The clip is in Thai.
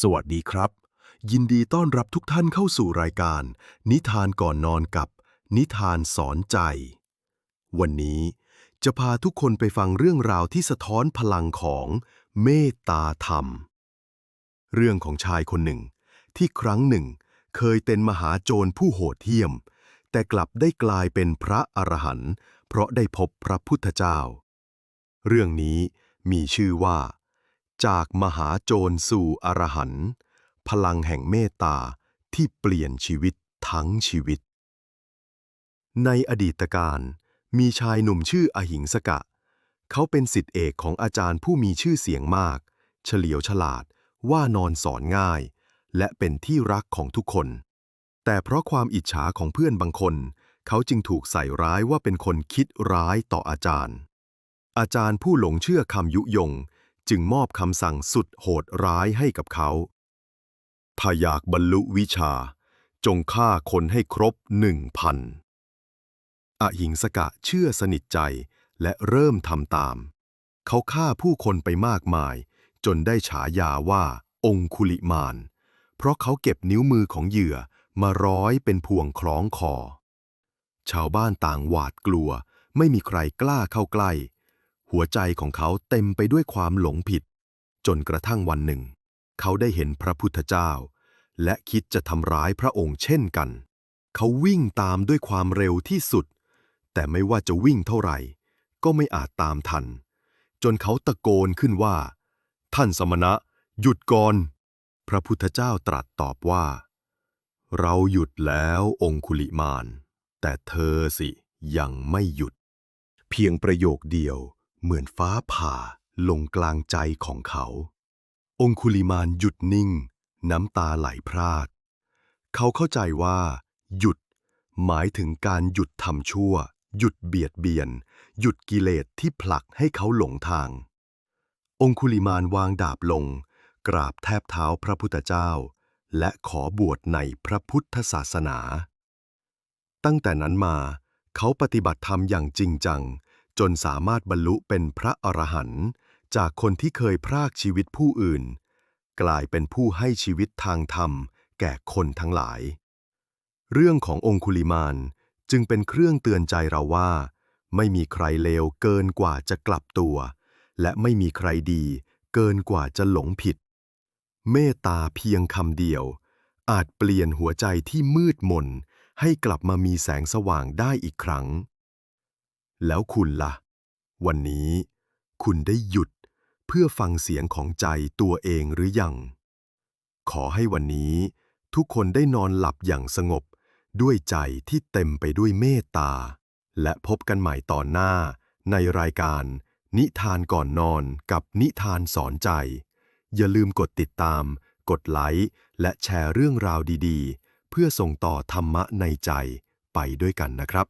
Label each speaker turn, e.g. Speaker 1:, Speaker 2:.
Speaker 1: สวัสดีครับ ยินดีต้อนรับทุกท่านเข้าสู่รายการ นิทานก่อนนอนกับ นิทานสอนใจ วันนี้จะพาทุกคนไปฟังเรื่องราวที่สะท้อนพลังของเมตตาธรรม เรื่องของชายคนหนึ่ง ที่ครั้งหนึ่ง เคยเป็นมหาโจรผู้โหดเหี้ยม แต่กลับได้กลายเป็นพระอรหันต์เพราะได้พบพระพุทธเจ้า เรื่องนี้มีชื่อว่า จากมหาโจรสู่อรหันต์พลังแห่งเมตตาที่เปลี่ยนชีวิตทั้งชีวิต ในอดีตการ มีชายหนุ่มชื่ออหิงสกะ เขาเป็นสิทธิเอกของอาจารย์ผู้มีชื่อเสียงมาก เฉลียวฉลาด ว่านอนสอนง่าย และเป็นที่รักของทุกคน แต่เพราะความอิจฉาของเพื่อนบางคน เขาจึงถูกใส่ร้ายว่าเป็นคนคิดร้ายต่ออาจารย์ อาจารย์ผู้หลงเชื่อคำยุยง จึงมอบคำสั่งสุดโหดร้ายให้กับเขา ถ้าอยากบรรลุวิชา จงฆ่าคนให้ครบหนึ่งพันอหิงสกะเชื่อสนิทใจและเริ่มทำตาม เขาฆ่าผู้คนไปมากมาย จนได้ฉายาว่าองคุลิมาน เพราะเขาเก็บนิ้วมือของเหยื่อมาร้อยเป็นพวงคล้องคอ ชาวบ้านต่างหวาดกลัว ไม่มีใครกล้าเข้าใกล้ หัวใจของเขาเต็มไปด้วยความหลงผิด จนกระทั่งวันหนึ่ง เขาได้เห็นพระพุทธเจ้า และคิดจะทำร้ายพระองค์เช่นกัน เขาวิ่งตามด้วยความเร็วที่สุด แต่ไม่ว่าจะวิ่งเท่าไหร่ ก็ไม่อาจตามทัน จนเขาตะโกนขึ้นว่า ท่านสมณะ หยุดก่อน พระพุทธเจ้าตรัสตอบว่า เราหยุดแล้วองคุลิมาน แต่เธอสิยังไม่หยุด เพียงประโยคเดียว เหมือนฟ้าผ่าลงกลางใจของเขา องคุลิมานหยุดนิ่ง น้ำตาไหลพรากเขาเข้าใจว่า หยุด หมายถึงการหยุดทำชั่ว หยุดเบียดเบียน หยุดกิเลสที่ผลักให้เขาหลงทาง องคุลิมานวางดาบลง กราบแทบเท้าพระพุทธเจ้า และขอบวชในพระพุทธศาสนา ตั้งแต่นั้นมาเขาปฏิบัติธรรมอย่างจริงจัง จนสามารถบรรลุเป็นพระอรหันต์จากคนที่เคยพรากชีวิตผู้อื่น กลายเป็นผู้ให้ชีวิตทางธรรม แก่คนทั้งหลาย เรื่องขององคุลิมานจึงเป็นเครื่องเตือนใจเราว่า ไม่มีใครเลวเกินกว่าจะกลับตัว และไม่มีใครดีเกินกว่าจะหลงผิด เมตตาเพียงคำเดียว อาจเปลี่ยนหัวใจที่มืดมนให้กลับมามีแสงสว่างได้อีกครั้ง แล้วคุณล่ะ วันนี้คุณได้หยุดเพื่อฟังเสียงของใจตัวเองหรือยัง ขอให้วันนี้ทุกคนได้นอนหลับอย่างสงบด้วยใจที่เต็มไปด้วยเมตตา และพบกันใหม่ตอนหน้า ในรายการ นิทานก่อนนอนกับนิทานสอนใจ อย่าลืมกดติดตาม กดไลค์และแชร์เรื่องราวดีๆ เพื่อส่งต่อธรรมะในใจไปด้วยกันนะครับ